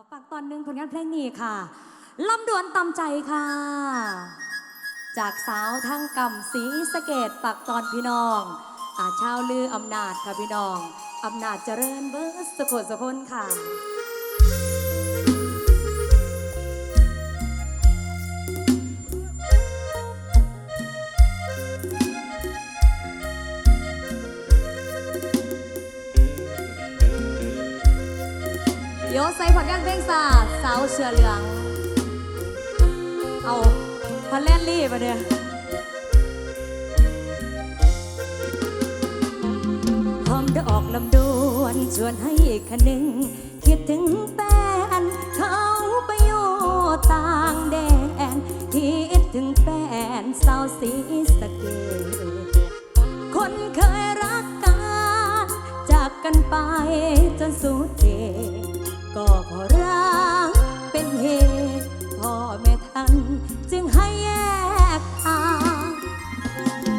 ฝากตอนหนึ่งผลงานเพลงนี้ค่ะลำดวนตำใจค่ะ จากสาวทั้งกำสีสะเกตฝากตอนพี่น้องอาชาวลืออำนาจค่ะพี่น้องอำนาจเจริญเบอร์สกุลสกุลค่ะ โยใส่ผลงานเพลงสาสาวเชือเหลือง เอาพันแลนลี่มาเนี่ยหอมดอกลำดวนชวนให้คันหนึ่ง คิดถึงแฟนเขาไปอยู่ต่างแดน คิดถึงแฟนสาวสีสะเกตคนเคยรักกัน จากกันไปจนสุดเขต ก็เพราะรักเป็นเหตุพ่อแม่ท่านจึงให้แยกทาง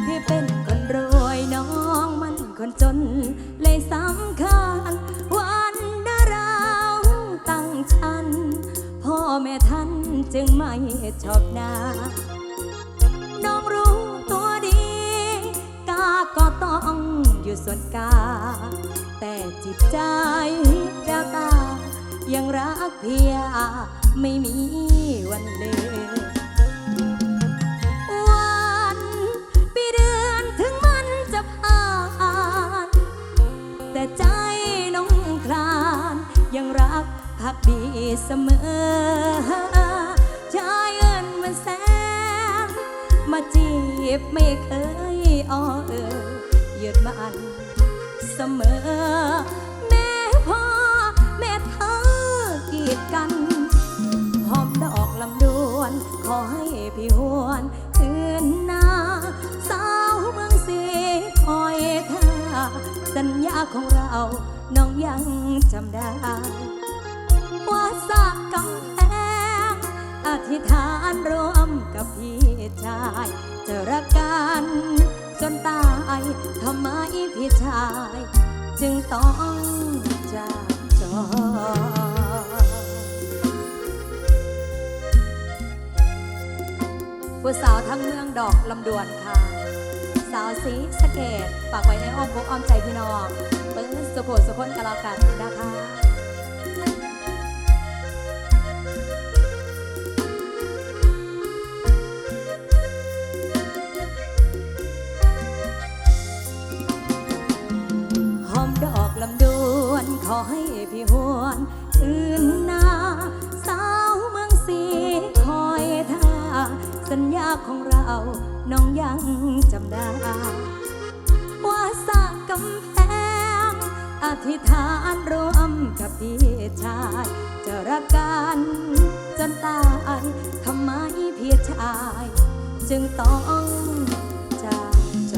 พี่เป็นคนรวยน้องมันคนจน เลยสำคัญวันดาเราตั้งฉัน พ่อแม่ท่านจึงไม่ชอบหน้าน้องรู้ตัวดี กาก็ต้องอยู่ส่วนกา แต่จิตใจ พียไม่มีวันเลยวันปีเดือนถึงมันจะผ่าน แต่ใจน้องคลาน ยังรักพักดีเสมอชายเงินมันแสนมาจีบไม่เคยอ้อเออยืดมันเสมอ อให้พี่หวนคืนหน้าสาวเมืองสีคอยท่าสัญญาของเราน้องยังจำได้ว่าสักกำแพงอธิษฐานร่วมกับพี่ชายจะรักกันจนตายทำไมพี่ชาย จึงต้องจากจร ผู้สาวทั้งเมืองดอกลำดวนค่ะ สาวสีสะเกตฝากไว้ในอ้อมอกอ้อมใจพี่น้องเปิ้ลสุโขสุคนกันแล้วกันนะคะหอมดอกลำดวนขอให้พี่หวนอื่นนาสา สัญญาของเรา น้องยังจำได้ ว่าสร้างกำแพง อธิษฐานร่วมกับพี่ชาย จะรักกันจนตายทำไมพี่ชาย จึงต้องจากจร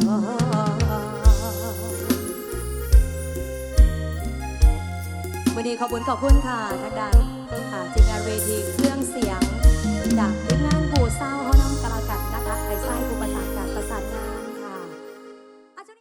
วันนี้ขอบคุณขอบคุณค่ะทางด้านอ่าทีมงานเวทีเครื่องเสียง